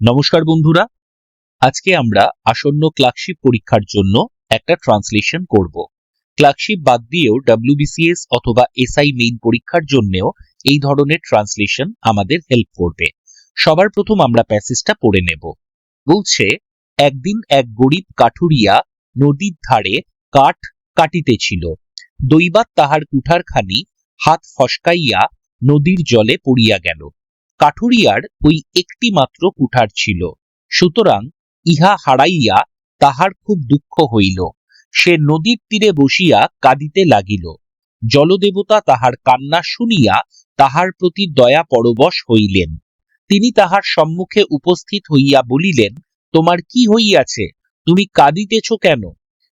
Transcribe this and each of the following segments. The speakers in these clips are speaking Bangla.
নমস্কার বন্ধুরা, আজকে আমরা আসন্ন ক্লার্কশিপ পরীক্ষার জন্য একটা ট্রান্সলেশন করব। ক্লার্কশিপ বাদ দিয়েও ডাব্লিউবিসিএস অথবা এসআই মেইন পরীক্ষার জন্যও এই ধরনের ট্রান্সলেশন আমাদের হেল্প করবে। সবার প্রথম আমরা প্যাসেজটা পড়ে নেব। বলছে, একদিন এক গরিব কাঠুরিয়া নদীর ধারে কাঠ কাটিতেছিল। দৈবাত তাহার কুঠারখানি হাত ফসকাইয়া নদীর জলে পড়িয়া গেল। কাঠুরিয়ার ওই একটি মাত্র কুঠার ছিল। সুতরাং ইহা হারাইয়া তাহার খুব দুঃখ হইল। সে নদীর তীরে বসিয়া কাঁদিতে লাগিল। জলদেবতা তাহার কান্না শুনিয়া তাহার প্রতি দয়া পরবশ হইলেন। তিনি তাহার সম্মুখে উপস্থিত হইয়া বলিলেন, তোমার কি হইয়াছে? তুমি কাঁদিতেছ কেন?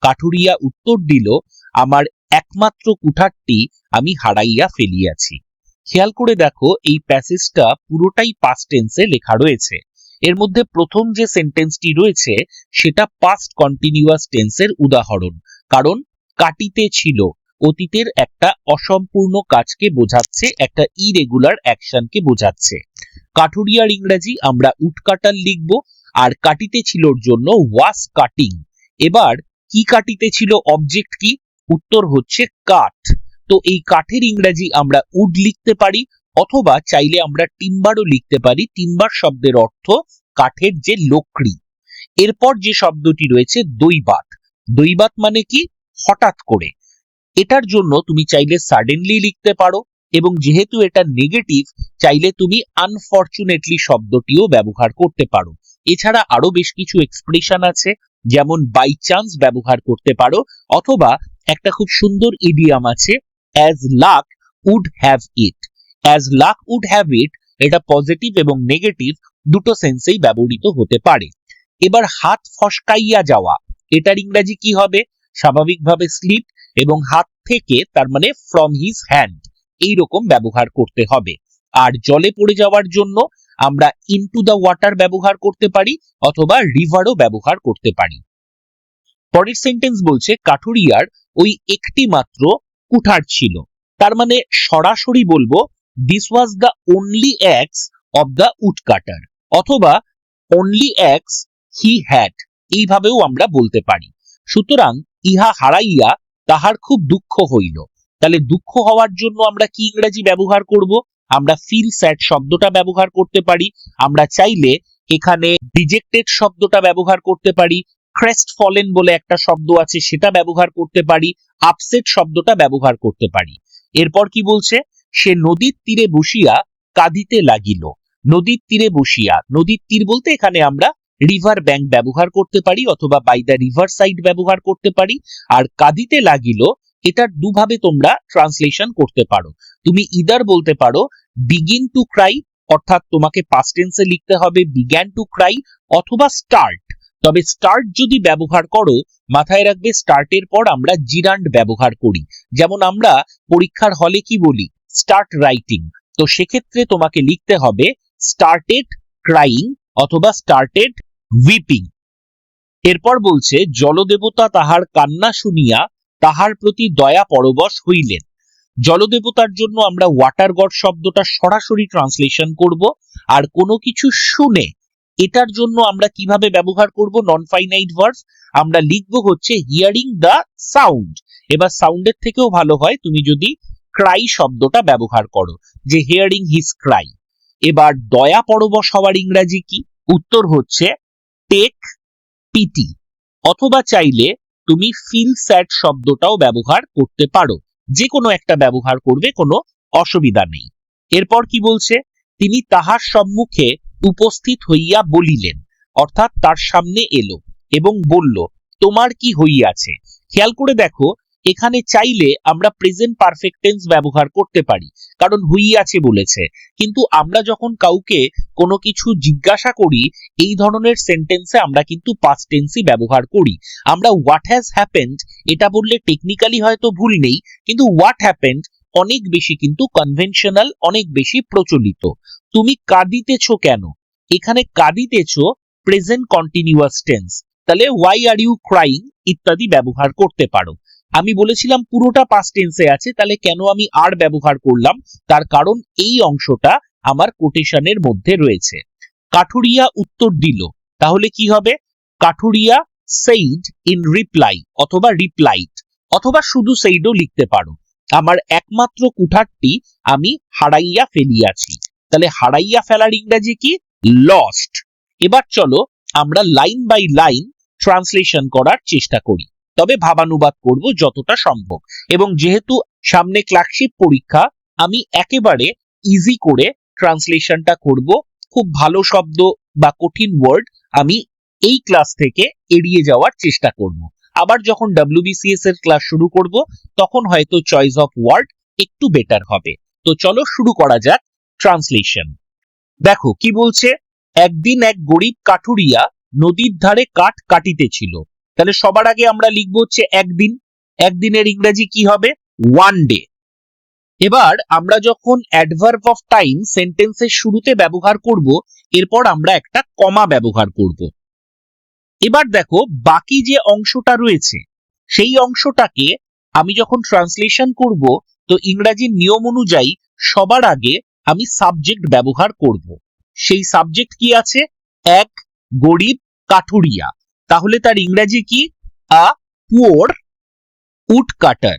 কাঠুরিয়া উত্তর দিল, আমার একমাত্র কুঠারটি আমি হারাইয়া ফেলিয়াছি। খেয়াল করে দেখো, এই প্যাসেজটা পুরোটাই পাস্ট টেন্সে লেখা রয়েছে। এর মধ্যে প্রথম যে সেন্টেন্সটি রয়েছে, সেটা পাস্ট কন্টিনিউয়াস টেন্সের উদাহরণ। কারণ কাটিতে ছিল, অতীতের একটা অসম্পূর্ণ কাজকে বোঝাচ্ছে, একটা ইরেগুলার অ্যাকশনকে বোঝাচ্ছে। কাঠুরিয়ার ইংরেজি আমরা উটকাটার লিখব, আর কাটিতে ছিলর জন্য ওয়াস কাটিং এবার কি কাটিতে ছিল অবজেক্ট কি? উত্তর হচ্ছে কাঠ। তো এই কাঠের ইংরেজি আমরা উড লিখতে পারি, অথবা চাইলে আমরা টিম্বারও লিখতে পারি। টিম্বার শব্দের অর্থ কাঠের যে লোকড়ি। এরপর যে শব্দটি রয়েছে দৈবাত দৈবাত মানে কি? হঠাৎ করে। এটার জন্য তুমি চাইলে সাডেনলি লিখতে পারো, এবং যেহেতু এটা নেগেটিভ চাইলে তুমি আনফরচুনেটলি শব্দটিও ব্যবহার করতে পারো। এছাড়া আরও বেশ কিছু এক্সপ্রেশন আছে, যেমন বাই চান্স ব্যবহার করতে পারো, অথবা একটা খুব সুন্দর ইডিয়াম আছে as luck would have it as luck would have it এটা পজিটিভ এবং নেগেটিভ দুটো সেন্সেই ব্যবহৃত হতে পারে। এবার হাত ফসকাইয়া যাওয়া, এটার ইংরেজি কি হবে? স্বাভাবিকভাবে স্লিপ এবং হাত থেকে তার মানে ফ্রম হিজ হ্যান্ড এই রকম ব্যবহার করতে হবে। আর জলে পড়ে যাওয়ার জন্য আমরা ইনটু দ্য ওয়াটার ব্যবহার করতে পারি, অথবা রিভারও ব্যবহার করতে পারি। পরের সেন্টেন্স বলছে, কাঠুরিয়ার ওই একটি মাত্র কুঠার ছিল। তার মানে সরাসরি বলব this was the only axe of the woodcutter অথবা অনলি এক্স হি হ্যাড এইভাবেও আমরা বলতে পারি। সুতরাং ইহা হারাইয়া তাহার খুব দুঃখ হইল। তাহলে দুঃখ হওয়ার জন্য আমরা কি ইংরেজি ব্যবহার করব? আমরা ফিল স্যাড শব্দটা ব্যবহার করতে পারি। আমরা চাইলে এখানে ডিজেক্টেড শব্দটা ব্যবহার করতে পারি। ক্রেস্ট ফলেন বলে একটা শব্দ আছে, সেটা ব্যবহার করতে পারি আপসেট শব্দটা ব্যবহার করতে পারি। এরপর কি বলছে? সে নদীর তীরে বসিয়া কাঁদিতে লাগিল। নদীর তীরে বসিয়া, নদীর তীর বলতে এখানে আমরা রিভার ব্যাংক ব্যবহার করতে পারি অথবা বাই দ্য রিভার সাইড ব্যবহার করতে পারি। আর কাঁদিতে লাগিল এটার দুভাবে তোমরা ট্রান্সলেশন করতে পারো। তুমি ইদার বলতে পারো বিগিন টু ক্রাই অর্থাৎ তোমাকে পাস্ট টেন্সে লিখতে হবে বিগ্যান টু ক্রাই অথবা স্টার্ট তবে স্টার্ট যদি ব্যবহার করো, মাথায় রাখবে স্টার্টের পর আমরা জিরান্ড ব্যবহার করি। যেমন আমরা পরীক্ষার হলে কি বলি? স্টার্ট রাইটিং তো সেক্ষেত্রে তোমাকে লিখতে হবে স্টার্টেড ক্রাইং অথবা স্টার্টেড উইপিং এরপর বলছে, জলদেবতা তাহার কান্না শুনিয়া তাহার প্রতি দয়া পরবশ হইলেন। জলদেবতার জন্য আমরা ওয়াটার গড শব্দটা সরাসরি ট্রান্সলেশন করব, আর কোনো কিছু শুনে এটার জন্য আমরা কীভাবে ব্যবহার করব নন ফাইনাইট ভার্স আমরা লিখব হচ্ছে হিয়ারিং দ্য সাউন্ড এবার সাউন্ডের থেকেও ভালো হয়, তুমি যদি ক্রাই শব্দটা ব্যবহার করো, যে হিয়ারিং হিজ ক্রাই এবার দয়া পরবশ হওয়ার ইংরাজি কি? উত্তর হচ্ছে টেক পিটি অথবা চাইলে তুমি ফিল স্যাড শব্দটাও ব্যবহার করতে পারো যে কোনো একটা ব্যবহার করবে, কোনো অসুবিধা নেই। এরপর কি বলছে? তিনি তাহার সম্মুখে উপস্থিত হইয়া বলিলেন, অর্থাৎ তার সামনে এলো এবং বলল, তোমার কি হইয়াছে? খেয়াল করে দেখো, এখানে চাইলে আমরা প্রেজেন্ট পারফেক্ট টেন্স ব্যবহার করতে পারি, কারণ হইয়াছে বলেছে। কিন্তু আমরা যখন কাউকে কোনো কিছু জিজ্ঞাসা করি, এই ধরনের সেন্টেন্সে আমরা কিন্তু পাস্ট টেন্সই ব্যবহার করি। আমরা হোয়াট হ্যাজ হ্যাপেন্ড এটা বললে টেকনিক্যালি হয়তো ভুল নেই, কিন্তু হোয়াট হ্যাপেন্ড অনেক বেশি কিন্তু কনভেনশনাল অনেক বেশি প্রচলিত। তুমি কাঁদিতেছো কেন? এখানে কাঁদিতেছো প্রেজেন্ট কন্টিনিউয়াস টেন্স তাহলে ওয়াই আর ইউ ক্রাইং ইত্যাদি ব্যবহার করতে পারো। আমি বলেছিলাম পুরোটা পাস্ট টেন্সে আছে, তাহলে কেন আমি আর ব্যবহার করলাম? তার কারণ এই অংশটা আমার কোটেশনের মধ্যে রয়েছে। কাঠুরিয়া উত্তর দিল। তাহলে কি হবে? কাঠুরিয়া সেইড ইন রিপ্লাই অথবা রিপ্লাইড অথবা শুধু সেইডও লিখতে পারো। আমার একমাত্র কুঠারটি আমি হারাইয়া ফেলিয়াছি। তাহলে হারাইয়া ফেলার ইংরেজি কি? লস্ট এবার চলো আমরা লাইন বাই লাইন ট্রান্সলেশন করার চেষ্টা করি। তবে ভাবানুবাদ করব যতটা সম্ভব। এবং যেহেতু সামনে ক্লার্কশিপ পরীক্ষা, আমি একেবারে ইজি করে ট্রান্সলেশনটা করব। খুব ভালো শব্দ বা কঠিন ওয়ার্ড আমি এই ক্লাস থেকে এড়িয়ে যাওয়ার চেষ্টা করব। আবার যখন ডাব্লিউবিসিএস এর ক্লাস শুরু করব, তখন হয়তো চয়েস অফ ওয়ার্ড একটু বেটার হবে। তো চলো শুরু করা যাক ট্রান্সলেশন দেখো, কি বলছে? একদিন এক গরিব কাঠুরিয়া নদীর ধারে কাঠ কাটিতেছিল। তাহলে সবার আগে আমরা লিখব হচ্ছে একদিন। একদিনের ইংরেজি কি হবে? ওয়ান ডে এবার আমরা যখন অ্যাডভার্ব অফ টাইম সেন্টেন্সের শুরুতে ব্যবহার করব, এরপর আমরা একটা কমা ব্যবহার করব। এবার দেখো বাকি যে অংশটা রয়েছে, সেই অংশটাকে আমি যখন ট্রান্সলেশন করব, তো ইংরাজির নিয়ম অনুযায়ী সবার আগে আমি সাবজেক্ট ব্যবহার করব। সেই সাবজেক্ট কি আছে? এক গরিব কাঠুরিয়া। তাহলে তার ইংরাজি কি? A poor wood cutter.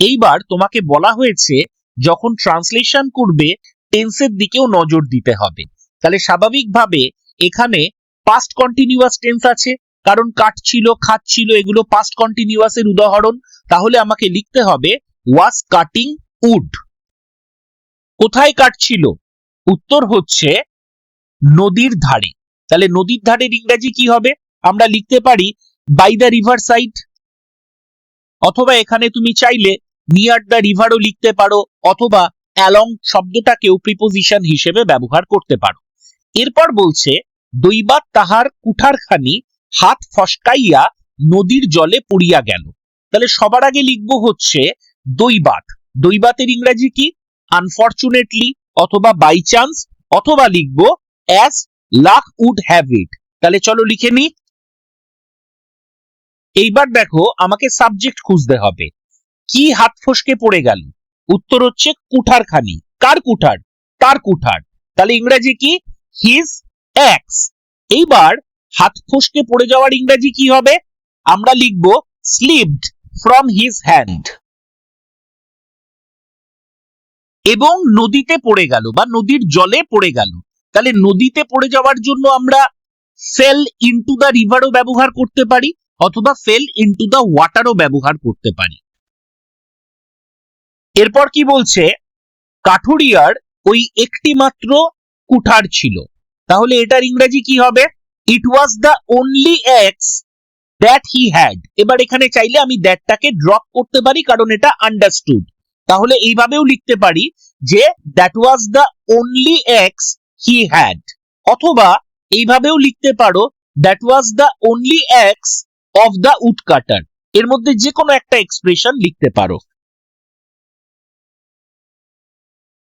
এইবার তোমাকে বলা হয়েছে, যখন ট্রান্সলেশন করবে টেন্সের দিকেও নজর দিতে হবে। তাহলে স্বাভাবিকভাবে এখানে পাস্ট কন্টিনিউয়াস টেন্স আছে, কারণ কাটছিল, খাচ্ছিল, এগুলো পাস্ট কন্টিনিউয়াস এর উদাহরণ। তাহলে আমাকে লিখতে হবে ওয়াজ কাটিং উড কোথায় কাটছিল? উত্তর হচ্ছে, নদীর ধারে। তাহলে নদীর ধারের ইংরেজি কি হবে? আমরা লিখতে পারি বাই দ্য রিভার সাইড অথবা এখানে তুমি চাইলে নিয়ার দ্য রিভারও লিখতে পারো, অথবা অ্যালং শব্দটাকেও প্রিপোজিশন হিসেবে ব্যবহার করতে পারো। এরপর বলছে দৈবাত তাহার কুঠারখানি হাত ফসকাইয়া নদীর জলে পড়িয়া গেল। তাহলে সবার আগে লিখব হচ্ছে দৈবাত দৈবাতের ইংরেজি কি? আনফরচুনেটলি অথবা বাই চান্স অথবা লিখব as luck would have it তাহলে চলো লিখে নি এইবার দেখো আমাকে সাবজেক্ট খুঁজতে হবে। কি হাত ফসকে পড়ে গেল? উত্তর হচ্ছে কুঠারখানি। কার কুঠার? তার কুঠার। তাহলে ইংরেজি কি? হিজ এক্স এইবার হাত ফসকে পড়ে যাওয়ার ইংরেজি কি হবে? আমরা লিখব স্লিপড ফ্রম হিজ হ্যান্ড এবং নদীতে পড়ে গেল বা নদীর জলে পড়ে গেল। তাহলে নদীতে পড়ে যাওয়ার জন্য আমরা ফেল ইনটু দ্য রিভারও ব্যবহার করতে পারি, অথবা ফেল ইনটু দ্য ওয়াটারও ব্যবহার করতে পারি। এরপর কি বলছে? কাঠুরিয়ার ওই একটি মাত্র কুঠার ছিল। তাহলে এটার ইংরেজি কি হবে? It was the only axe that he had এবার এখানে চাইলে আমি দ্যাটটাকে ড্রপ করতে পারি, কারণ এটা আন্ডারস্টুড তাহলে এইভাবেও লিখতে পারি যে that was the only axe he had অথবা এইভাবেও লিখতে পারো that was the only axe of the wood cutter এর মধ্যে যে কোনো একটা এক্সপ্রেশন লিখতে পারো।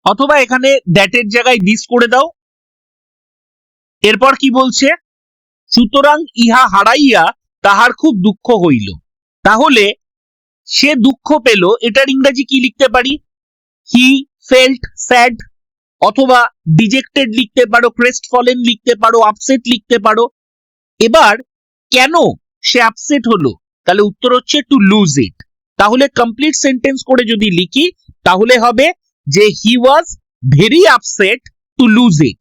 অথবা এখানে দ্যাটের জায়গায় দিস করে দাও। এরপর কি বলছে? সুতরাং ইহা হারাইয়া তাহার খুব দুঃখ হইল। তাহলে সে দুঃখ পেল, এটার ইংরেজি কি লিখতে পারি? হি ফেল্ট স্যাড অথবা ডিজেক্টেড লিখতে পারো ক্রেস্ট ফলেন লিখতে পারো আপসেট লিখতে পারো। এবার কেন সে আপসেট হলো? তাহলে উত্তর হচ্ছে টু লুজ ইট তাহলে কমপ্লিট সেন্টেন্স করে যদি লিখি, তাহলে হবে যে he was very upset to lose it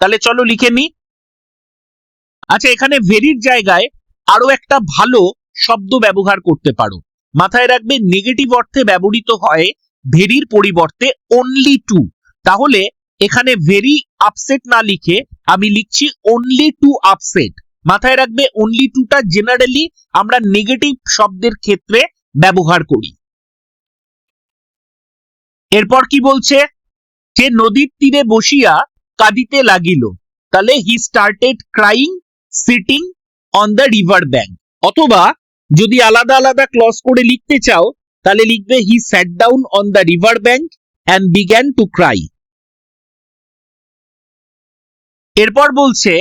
তাহলে চলো লিখে নি আচ্ছা এখানে ভেরির জায়গায় আরও একটা ভালো শব্দ ব্যবহার করতে পারো। মাথায় রাখবে নেগেটিভ অর্থে ব্যবহৃত হয় ভেরির পরিবর্তে অনলি টু তাহলে এখানে ভেরি আপসেট না লিখে আমি লিখছি অনলি টু আপসেট মাথায় রাখবে অনলি টুটা জেনারেলি আমরা নেগেটিভ শব্দের ক্ষেত্রে ব্যবহার করি। এরপর কি বলছে? সে নদীর তীরে বসিয়া কাঁদিতে লাগিল। তাহলে he started crying sitting on the river bank অথবা যদি আলাদা আলাদা ক্লস করে লিখতে চাও, তাহলে লিখবে he sat down on the river bank and began to cry এরপর বলছে,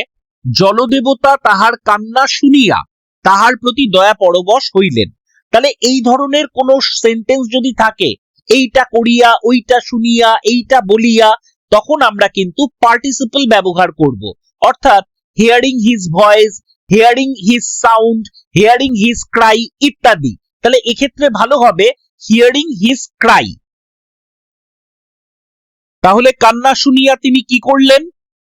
জলদেবতা তাহার কান্না শুনিয়া তাহার প্রতি দয়া পরবশ হইলেন। তাহলে এই ধরনের কোন সেন্টেন্স যদি থাকে, এইটা করিয়া, ওইটা শুনিয়া, এইটা বলিয়া, তখন আমরা কিন্তু পার্টিসিপল ব্যবহার করব। অর্থাৎ hearing his voice hearing his sound hearing his cry ইত্যাদি। তাহলে এক্ষেত্রে ভালো হবে হিয়ারিং হিজ ক্রাই তাহলে কান্না শুনিয়া তিনি কি করলেন?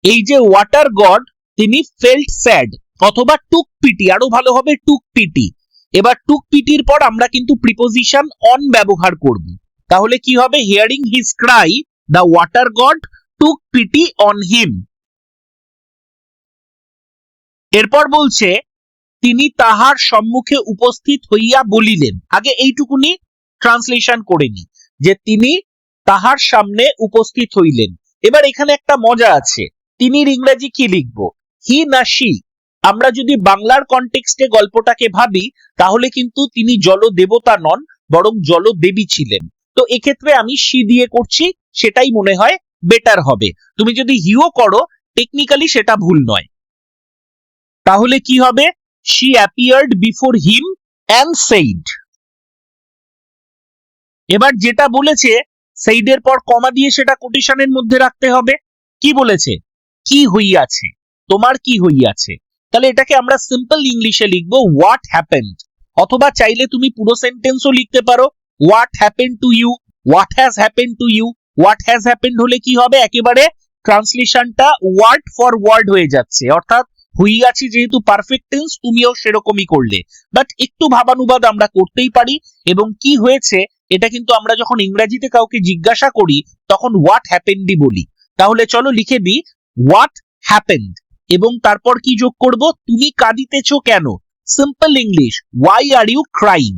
এই যে ওয়াটার গড তিনি ফেল্ট স্যাড অথবা টুক পিটি আরও ভালো হবে টুক পিটি এবার টুক পিটির পর আমরা কিন্তু প্রিপোজিশন অন ব্যবহার করব। তাহলে কি হবে? Hearing his cry the water god took pity on him এরপর বলছে, তিনি তাহার সম্মুখে উপস্থিত হইয়া বলিলেন। আগে এইটুকুনি ট্রান্সলেশন করে নি, যে তিনি তাহার সামনে উপস্থিত হইলেন। এবার এখানে একটা মজা আছে, তিনি ইংরেজি কি লিখব? হি না শি। আমরা যদি বাংলার কনটেক্সটে গল্পটাকে ভাবি, তাহলে কিন্তু তিনি জল দেবতা নন, বরং জল দেবী ছিলেন। তো এক্ষেত্রে আমি শি দিয়ে করছি, সেটাই মনে হয় বেটার হবে। তুমি যদি হিও করো টেকনিক্যালি সেটা ভুল নয়। তাহলে কি হবে? She appeared before him and said এবার যেটা বলেছে সেইডের পর কমা দিয়ে সেটা কোটেশনের মধ্যে রাখতে হবে। কি বলেছে? কি হইয়াছে? তোমার কি হইয়াছে? তাহলে এটাকে আমরা সিম্পল ইংলিশে লিখব হোয়াট হ্যাপেন্ড অথবা চাইলে তুমি পুরো সেন্টেন্সও লিখতে পারো what happen to you what has happen to you what has happened হলে কি হবে? একেবারে ট্রান্সলেশনটা ওয়ার্ড ফর ওয়ার্ড হয়ে যাচ্ছে। অর্থাৎ হইয়াছি যেহেতু পারফেক্ট টেন্স তুমিও সেরকমই করলে। বাট একটু ভাবানুবাদ আমরা করতেই পারি, এবং কি হয়েছে, এটা কিন্তু আমরা যখন ইংরেজিতে কাউকে জিজ্ঞাসা করি, তখন হোয়াট হ্যাপেন্ডি বলি। তাহলে চলো লিখে দিই হোয়াট হ্যাপেন্ড এবং তারপর কি যোগ করব? তুমি কাঁদিতেছ কেন? Simple English why are you crying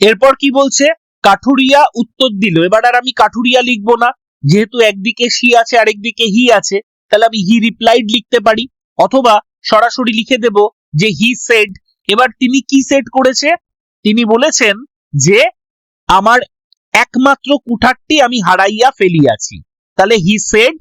এরপর কি বলছে? কাঠুরিয়া উত্তর দিল। এবার আর আমি কাঠুরিয়া লিখব না। যেহেতু একদিকে সি আছে, আরেকদিকে হি আছে, তাহলে আমি হি রিপ্লাইড লিখতে পারি, অথবা সরাসরি লিখে দেব যে হি সেড এবার তিনি কি সেট করেছে? তিনি বলেছেন যে আমার একমাত্র কুঠারটি আমি হারাইয়া ফেলিয়াছি। তাহলে হি সেড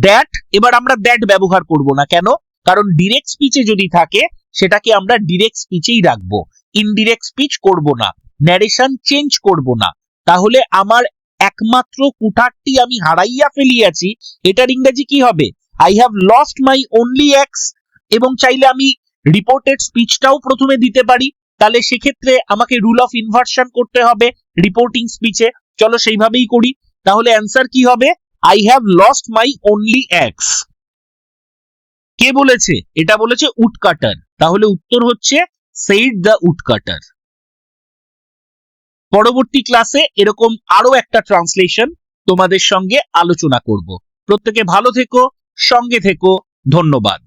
দ্যাট এবার আমরা দ্যাট ব্যবহার করব না কেন? কারণ ডিরেক্ট স্পিচে যদি থাকে, সেটাকে আমরা ডিরেক্ট স্পিচেই রাখব। ইনডিরেক্ট স্পিচ করব না। ন্যারেশন চেঞ্জ করব না। তাহলে আমার একমাত্র কুঠারটি আমি হারাইয়া ফেলিয়াছি, এটার ইংরেজি কি হবে? I have lost my only axe এবং চাইলে আমি রিপোর্টেড স্পিচটাও প্রথমে দিতে পারি। তাহলে সেক্ষেত্রে আমাকে রুল অফ ইনভার্সন করতে হবে রিপোর্টিং স্পিচে চলো সেইভাবেই করি। তাহলে অ্যান্সার কি হবে? I have lost my only axe কে বলেছে? এটা বলেছে উডকাটার তাহলে উত্তর হচ্ছে সেইড দ্য উডকাটার পরবর্তী ক্লাসে এরকম আরও একটা ট্রান্সলেশন তোমাদের সঙ্গে আলোচনা করব। প্রত্যেকে ভালো থেকো, সঙ্গে থেকো। ধন্যবাদ।